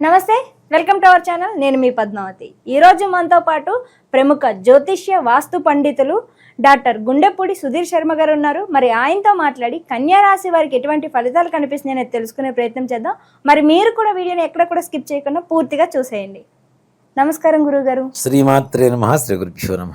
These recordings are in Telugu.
నమస్తే వెల్కమ్ టు అవర్ ఛానల్. నేను మీ పద్మావతి. ఈరోజు మనతో పాటు ప్రముఖ జ్యోతిష్య వాస్తు పండితులు డాక్టర్ గుండెపూడి సుధీర్ శర్మ గారు ఉన్నారు. మరి ఆయనతో మాట్లాడి కన్యా రాశి వారికి ఎటువంటి ఫలితాలు కనిపిస్తున్నాయి అనేది తెలుసుకునే ప్రయత్నం చేద్దాం. మరి మీరు కూడా వీడియోని ఎక్కడ కూడా స్కిప్ చేయకుండా పూర్తిగా చూసేయండి. నమస్కారం గురుగారు. శ్రీమాత్రే నమ శ్రీ గురుభ్యో నమ.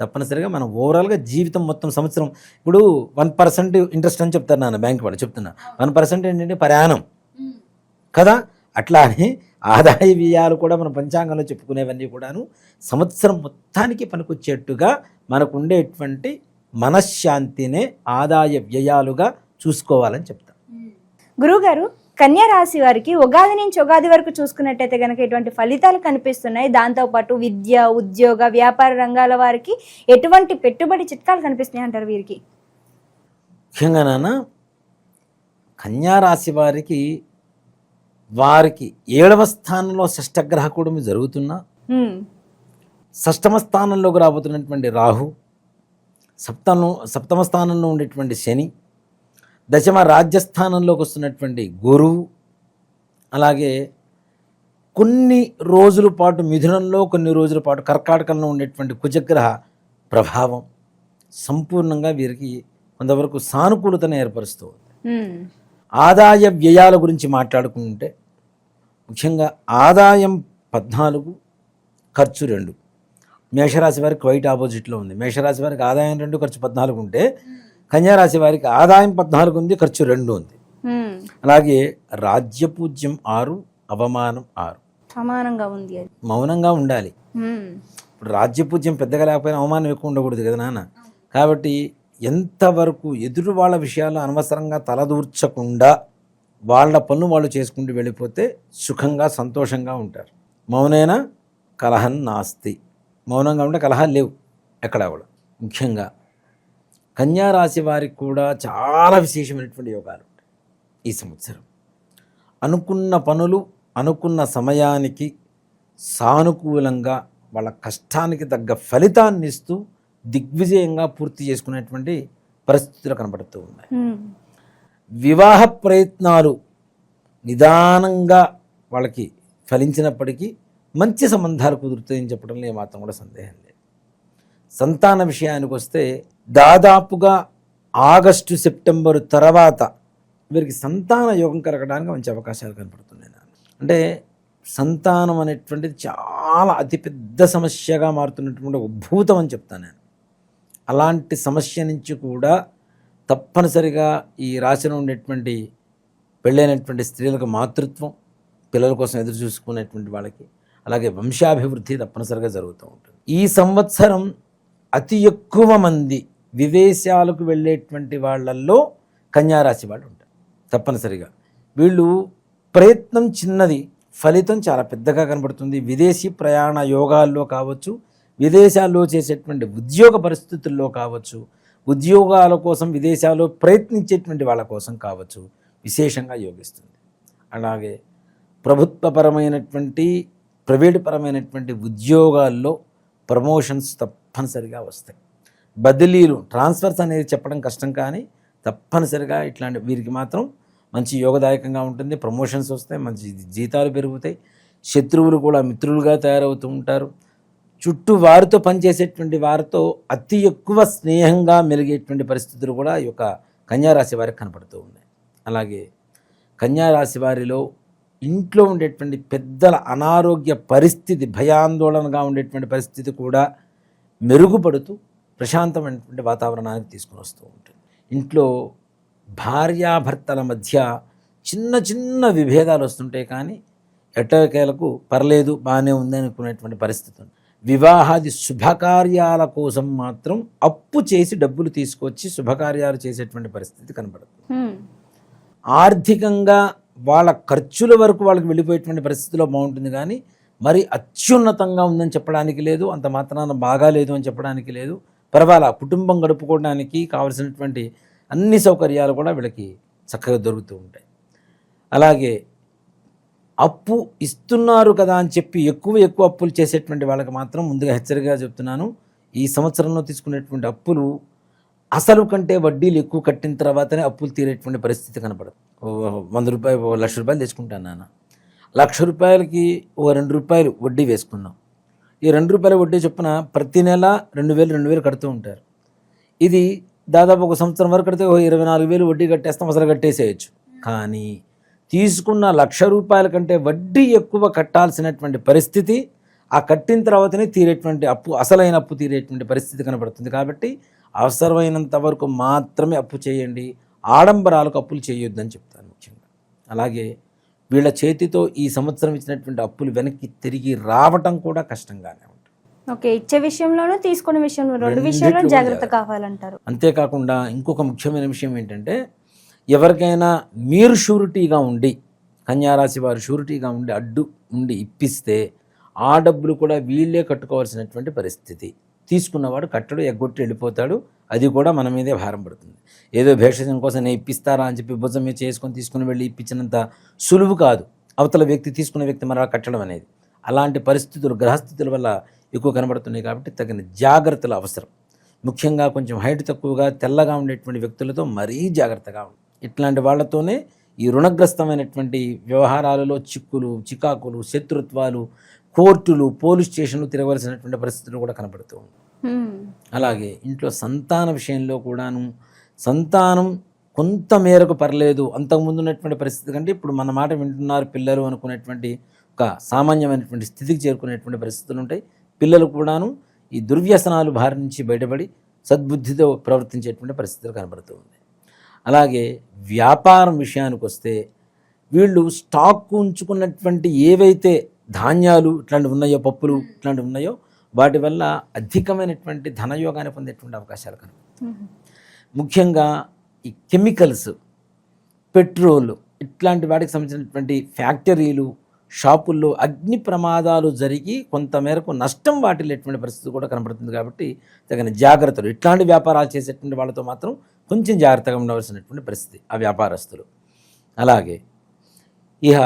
తప్పనిసరిగా మనం ఓవరాల్గా జీవితం మొత్తం సంవత్సరం ఇప్పుడు వన్ పర్సెంట్ ఇంట్రెస్ట్ అని చెప్తారు నాన్న బ్యాంక్ వాడు చెప్తున్నా. వన్ పర్సెంట్ ఏంటంటే ప్రయాణం. కదా? అట్లా అని ఆదాయ వ్యయాలు కూడా మన పంచాంగంలో చెప్పుకునేవన్నీ కూడాను సంవత్సరం మొత్తానికి పనికొచ్చేట్టుగా మనకు ఉండేటువంటి మనశ్శాంతినే ఆదాయ వ్యయాలుగా చూసుకోవాలని చెప్తాను. గురువుగారు కన్యా రాశి వారికి ఉగాది నుంచి ఉగాది వరకు చూసుకున్నట్టయితే కనుక ఎటువంటి ఫలితాలు కనిపిస్తున్నాయి దాంతోపాటు విద్య ఉద్యోగ వ్యాపార రంగాల వారికి ఎటువంటి పెట్టుబడి చిట్కాలు కనిపిస్తున్నాయి అంటారు వీరికి ముఖ్యంగా నాన్న కన్యారాశి వారికి వారికి ఏడవ స్థానంలో షష్టగ్రహ కూడమి జరుగుతున్నా. షష్టమ స్థానంలోకి రాబోతున్నటువంటి రాహు సప్తము సప్తమ స్థానంలో ఉండేటువంటి శని దశమ రాజ్యస్థానంలోకి వస్తున్నటువంటి గురువు అలాగే కొన్ని రోజుల పాటు మిథునంలో కొన్ని రోజుల పాటు కర్కాటకంలో ఉండేటువంటి కుజగ్రహ ప్రభావం సంపూర్ణంగా వీరికి కొంతవరకు సానుకూలతను ఏర్పరుస్తూ. ఆదాయ వ్యయాల గురించి మాట్లాడుకుంటే ముఖ్యంగా ఆదాయం పద్నాలుగు ఖర్చు రెండు. మేషరాశి వారికి క్వైట్ ఆపోజిట్లో ఉంది. మేషరాశి వారికి ఆదాయం రెండు ఖర్చు పద్నాలుగు ఉంటే కన్యారాశి వారికి ఆదాయం పద్నాలుగు ఉంది ఖర్చు రెండు ఉంది. అలాగే రాజ్యపూజ్యం ఆరు అవమానం ఆరు. సమానంగా ఉంది మౌనంగా ఉండాలి. ఇప్పుడు రాజ్యపూజ్యం పెద్దగా లేకపోయినా అవమానం ఎక్కువ ఉండకూడదు కదా నాన్న? కాబట్టి ఎంతవరకు ఎదురు వాళ్ళ విషయాలు అనవసరంగా తలదూర్చకుండా వాళ్ళ పనులు వాళ్ళు చేసుకుంటూ వెళ్ళిపోతే సుఖంగా సంతోషంగా ఉంటారు. మౌనైన కలహం నాస్తి. మౌనంగా ఉంటే కలహాలు లేవు ఎక్కడా కూడా ముఖ్యంగా కన్యా రాశి వారికి కూడా చాలా విశేషమైనటువంటి యోగాలు ఉంటాయి ఈ సంవత్సరం. అనుకున్న పనులు అనుకున్న సమయానికి సానుకూలంగా వాళ్ళ కష్టానికి తగ్గ ఫలితాన్ని ఇస్తూ దిగ్విజయంగా పూర్తి చేసుకునేటువంటి పరిస్థితులు కనబడుతూ ఉన్నాయి. వివాహ ప్రయత్నాలు నిదానంగా వాళ్ళకి ఫలించినప్పటికీ మంచి సంబంధాలు కుదురుతాయని చెప్పడంలో ఏమాత్రం కూడా సందేహం లేదు. సంతాన విషయానికి వస్తే దాదాపుగా ఆగస్టు సెప్టెంబర్ తర్వాత వీరికి సంతాన యోగం కలగడానికి మంచి అవకాశాలు కనపడుతున్నాయి. అంటే సంతానం అనేటువంటిది చాలా అతిపెద్ద సమస్యగా మారుతున్నటువంటి ఒక భూతం అని చెప్తాను నేను. అలాంటి సమస్య నుంచి కూడా తప్పనిసరిగా ఈ రాశిలో ఉండేటువంటి పెళ్ళైనటువంటి స్త్రీలకు మాతృత్వం పిల్లల కోసం ఎదురు చూసుకునేటువంటి వాళ్ళకి అలాగే వంశాభివృద్ధి తప్పనిసరిగా జరుగుతూ ఉంటుంది. ఈ సంవత్సరం అతి ఎక్కువ మంది విదేశాలకు వెళ్ళేటువంటి వాళ్ళల్లో కన్యారాశి వాళ్ళు ఉంటారు తప్పనిసరిగా. వీళ్ళు ప్రయత్నం చిన్నది ఫలితం చాలా పెద్దగా కనబడుతుంది. విదేశీ ప్రయాణ యోగాల్లో కావచ్చు విదేశాల్లో చేసేటువంటి ఉద్యోగ పరిస్థితుల్లో కావచ్చు ఉద్యోగాల కోసం విదేశాల్లో ప్రయత్నించేటువంటి వాళ్ళ కోసం కావచ్చు విశేషంగా యోగిస్తుంది. అలాగే ప్రభుత్వపరమైనటువంటి ప్రైవేటు పరమైనటువంటి ఉద్యోగాల్లో ప్రమోషన్స్ తప్ప తప్పనిసరిగా వస్తాయి. బదిలీలు ట్రాన్స్ఫర్స్ అనేది చెప్పడం కష్టం కానీ తప్పనిసరిగా ఇట్లాంటి వీరికి మాత్రం మంచి యోగదాయకంగా ఉంటుంది. ప్రమోషన్స్ వస్తాయి మంచి జీతాలు పెరుగుతాయి. శత్రువులు కూడా మిత్రులుగా తయారవుతూ ఉంటారు. చుట్టూ వారితో పనిచేసేటువంటి వారితో అతి ఎక్కువ స్నేహంగా మెలిగేటువంటి పరిస్థితులు కూడా ఈ యొక్క కన్యారాశి వారికి కనపడుతూ ఉన్నాయి. అలాగే కన్యారాశి వారిలో ఇంట్లో ఉండేటువంటి పెద్దల అనారోగ్య పరిస్థితి భయాందోళనగా ఉండేటువంటి పరిస్థితి కూడా మెరుగుపడుతూ ప్రశాంతమైనటువంటి వాతావరణానికి తీసుకుని వస్తూ ఉంటుంది. ఇంట్లో భార్యాభర్తల మధ్య చిన్న చిన్న విభేదాలు వస్తుంటాయి కానీ ఎట్టకేలకు పర్లేదు బాగానే ఉంది అనుకునేటువంటి పరిస్థితి ఉంది. వివాహాది శుభకార్యాల కోసం మాత్రం అప్పు చేసి డబ్బులు తీసుకొచ్చి శుభకార్యాలు చేసేటువంటి పరిస్థితి కనబడుతుంది. ఆర్థికంగా వాళ్ళ ఖర్చుల వరకు వాళ్ళకి వెళ్ళిపోయేటువంటి పరిస్థితిలో బాగుంటుంది కానీ మరి అత్యున్నతంగా ఉందని చెప్పడానికి లేదు అంత మాత్రాన బాగాలేదు అని చెప్పడానికి లేదు. పర్వాలా కుటుంబం గడుపుకోవడానికి కావలసినటువంటి అన్ని సౌకర్యాలు కూడా వీళ్ళకి చక్కగా దొరుకుతూ ఉంటాయి. అలాగే అప్పు ఇస్తున్నారు కదా అని చెప్పి ఎక్కువ ఎక్కువ అప్పులు చేసేటువంటి వాళ్ళకి మాత్రం ముందుగా హెచ్చరికగా చెప్తున్నాను. ఈ సంవత్సరంలో తీసుకునేటువంటి అప్పులు అసలు కంటే వడ్డీలు ఎక్కువ కట్టిన తర్వాతనే అప్పులు తీరేటువంటి పరిస్థితి కనపడదు. వంద రూపాయలు లక్ష రూపాయలు తెచ్చుకుంటాను నాన్న. లక్ష రూపాయలకి ఓ రెండు రూపాయలు వడ్డీ వేసుకున్నాం. ఈ రెండు రూపాయల వడ్డీ చొప్పున ప్రతి నెల రెండు వేలు రెండు వేలు కడుతూ ఉంటారు. ఇది దాదాపు ఒక సంవత్సరం వరకు కడితే ఓ ఇరవై నాలుగు వేలు వడ్డీ కట్టేస్తాం అసలు కట్టేసేయచ్చు. కానీ తీసుకున్న లక్ష రూపాయల కంటే వడ్డీ ఎక్కువ కట్టాల్సినటువంటి పరిస్థితి ఆ కట్టిన తర్వాతనే తీరేటువంటి అప్పు అసలైన అప్పు తీరేటువంటి పరిస్థితి కనబడుతుంది కాబట్టి అవసరమైనంత వరకు మాత్రమే అప్పు చేయండి. ఆడంబరాలకు అప్పులు చేయొద్దని చెప్తాను ముఖ్యంగా. అలాగే వీళ్ళ చేతితో ఈ సంవత్సరం ఇచ్చినటువంటి అప్పులు వెనక్కి తిరిగి రావటం కూడా కష్టంగానే ఉంటుంది. ఓకే ఇచ్చే విషయంలోనూ తీసుకునే విషయంలో రెండు జాగ్రత్త జాగ్రత్త. కావాలంటారు. అంతేకాకుండా ఇంకొక ముఖ్యమైన విషయం ఏంటంటే ఎవరికైనా మీరు షూరిటీగా ఉండి కన్యారాశి వారు షూరిటీగా ఉండి అడ్డు ఉండి ఇప్పిస్తే ఆ డబ్బులు కూడా వీళ్ళే కట్టుకోవాల్సినటువంటి పరిస్థితి. తీసుకున్నవాడు కట్టడు ఎగ్గొట్టి వెళ్ళిపోతాడు అది కూడా మన మీదే భారం పడుతుంది. ఏదో భేషజం కోసం నేను ఇప్పిస్తారా అని చెప్పి భుజం మీద చేసుకొని తీసుకుని వెళ్ళి ఇప్పించినంత సులువు కాదు. అవతల వ్యక్తి తీసుకున్న వ్యక్తి మరలా కట్టడం అనేది. అలాంటి పరిస్థితులు గ్రహస్థితుల వల్ల ఎక్కువ కనబడుతున్నాయి కాబట్టి తగిన జాగ్రత్తలు అవసరం. ముఖ్యంగా కొంచెం హైట్ తక్కువగా తెల్లగా ఉండేటువంటి వ్యక్తులతో మరీ జాగ్రత్తగా ఉండాలి ఇట్లాంటి వాళ్ళతోనే ఈ రుణగ్రస్తమైనటువంటి వ్యవహారాలలో చిక్కులు చికాకులు శత్రుత్వాలు కోర్టులు పోలీస్ స్టేషన్లు తిరగవలసినటువంటి పరిస్థితులు కూడా కనబడుతూ అలాగే ఇంట్లో సంతాన విషయంలో కూడాను సంతానం కొంత మేరకు పర్లేదు. అంతకుముందు ఉన్నటువంటి పరిస్థితి కంటే ఇప్పుడు మన మాట వింటున్నారు పిల్లలు అనుకునేటువంటి ఒక సామాన్యమైనటువంటి స్థితికి చేరుకునేటువంటి పరిస్థితులు ఉంటాయి. పిల్లలు కూడాను ఈ దుర్వ్యసనాలు బారి నుంచి బయటపడి సద్బుద్ధితో ప్రవర్తించేటువంటి పరిస్థితులు కనబడుతూ అలాగే వ్యాపారం విషయానికి వస్తే వీళ్ళు స్టాక్ ఉంచుకున్నటువంటి ఏవైతే ధాన్యాలు ఇట్లాంటివి ఉన్నాయో పప్పులు ఇట్లాంటివి ఉన్నాయో వాటి వల్ల అధికమైనటువంటి ధనయోగాన్ని పొందేటువంటి అవకాశాలు కనబడుతాయి ముఖ్యంగా ఈ కెమికల్స్ పెట్రోల్ ఇట్లాంటి వాటికి సంబంధించినటువంటి ఫ్యాక్టరీలు షాపుల్లో అగ్ని ప్రమాదాలు జరిగి కొంతమేరకు నష్టం వాటిల్లేటువంటి పరిస్థితి కూడా కనబడుతుంది కాబట్టి తగిన జాగ్రత్తలు. ఇట్లాంటి వ్యాపారాలు చేసేటువంటి వాళ్ళతో మాత్రం కొంచెం జాగ్రత్తగా ఉండవలసినటువంటి పరిస్థితి ఆ వ్యాపారస్తులు. అలాగే ఇక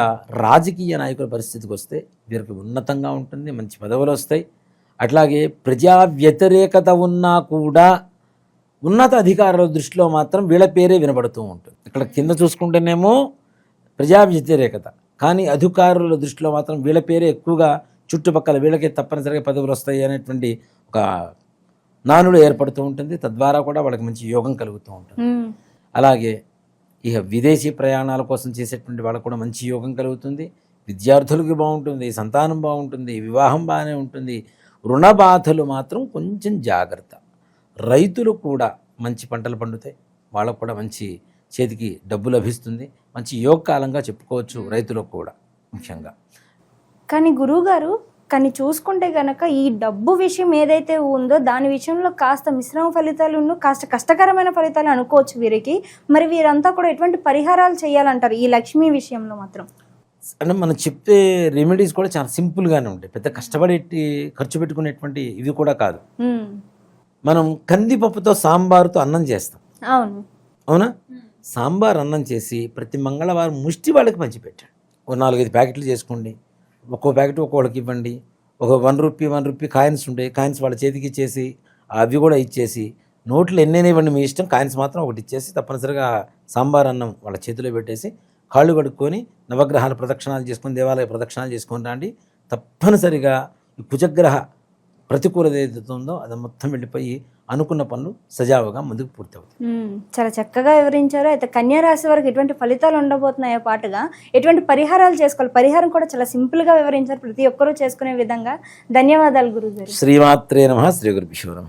రాజకీయ నాయకుల పరిస్థితికి వస్తే వీరికి ఉన్నతంగా ఉంటుంది మంచి పదవులు వస్తాయి. అట్లాగే ప్రజా వ్యతిరేకత ఉన్నా కూడా ఉన్నత అధికారుల దృష్టిలో మాత్రం వీళ్ళ పేరే వినబడుతూ ఉంటుంది. ఇక్కడ కింద చూసుకుంటేనేమో ప్రజా వ్యతిరేకత. కానీ అధికారుల దృష్టిలో మాత్రం వీళ్ళ పేరే ఎక్కువగా చుట్టుపక్కల వీళ్ళకే తప్పనిసరిగా పదవులు వస్తాయి అనేటువంటి ఒక నానుడు ఏర్పడుతూ ఉంటుంది. తద్వారా కూడా వాళ్ళకి మంచి యోగం కలుగుతూ ఉంటుంది. అలాగే ఇక విదేశీ ప్రయాణాల కోసం చేసేటువంటి వాళ్ళకు కూడా మంచి యోగం కలుగుతుంది. విద్యార్థులకి బాగుంటుంది సంతానం బాగుంటుంది వివాహం బాగానే ఉంటుంది. రుణ బాధలు మాత్రం కొంచెం జాగ్రత్త. రైతులు కూడా మంచి పంటలు పండుతాయి. వాళ్ళకు కూడా మంచి చేతికి డబ్బు లభిస్తుంది. మంచి యోగకాలంగా చెప్పుకోవచ్చు రైతులకు కూడా ముఖ్యంగా. కానీ గురువుగారు కానీ చూసుకుంటే గనక ఈ డబ్బు విషయం ఏదైతే ఉందో దాని విషయంలో కాస్త మిశ్రమ ఫలితాలు కాస్త కష్టకరమైన ఫలితాలు అనుకోవచ్చు వీరికి. మరి వీరంతా కూడా ఎటువంటి పరిహారాలు చేయాలంటారు ఈ లక్ష్మీ విషయంలో మాత్రం? అంటే మనం చెప్పే రెమెడీస్ కూడా చాలా సింపుల్గానే ఉంటాయి. పెద్ద కష్టపడేటి ఖర్చు పెట్టుకునేటువంటి ఇవి కూడా కాదు. మనం కందిపప్పుతో సాంబారుతో అన్నం చేస్తాం. అవును. అవునా? సాంబార్ అన్నం చేసి ప్రతి మంగళవారం ముష్టి వాళ్ళకి పంచిపెట్టాడు ఓ నాలుగైదు ప్యాకెట్లు చేసుకోండి. ఒక్కో ప్యాకెట్ ఒక్కొక్కడికి ఇవ్వండి. ఒక one rupee one rupee coins ఉంటాయి కాయిన్స్ వాళ్ళ చేతికి ఇచ్చేసి అవి కూడా ఇచ్చేసి నోట్లు ఎన్నైనా ఇవ్వండి మీ ఇష్టం కాయిన్స్ మాత్రం ఒకటి ఇచ్చేసి తప్పనిసరిగా సాంబార్ అన్నం వాళ్ళ చేతిలో పెట్టేసి కాళ్ళు కడుక్కొని నవగ్రహాల ప్రదక్షిణాలు చేసుకొని దేవాలయ ప్రదక్షిణాలు చేసుకొని రండి. తప్పనిసరిగా ఈ కుజగ్రహ ప్రతికూలత ఏదైతే ఉందో అది మొత్తం వెళ్ళిపోయి అనుకున్న పనులు సజావుగా ముందుకు పూర్తవుతాయి. చాలా చక్కగా వివరించారు. అయితే కన్యా రాశి వారికి ఎటువంటి ఫలితాలు ఉండబోతున్నాయో పాటుగా ఎటువంటి పరిహారాలు చేసుకోవాలి? పరిహారం కూడా చాలా సింపుల్గా వివరించారు. ప్రతి ఒక్కరూ చేసుకునే విధంగా. ధన్యవాదాలు గురుగారు. శ్రీమాత్రే నమ. శ్రీ నమ.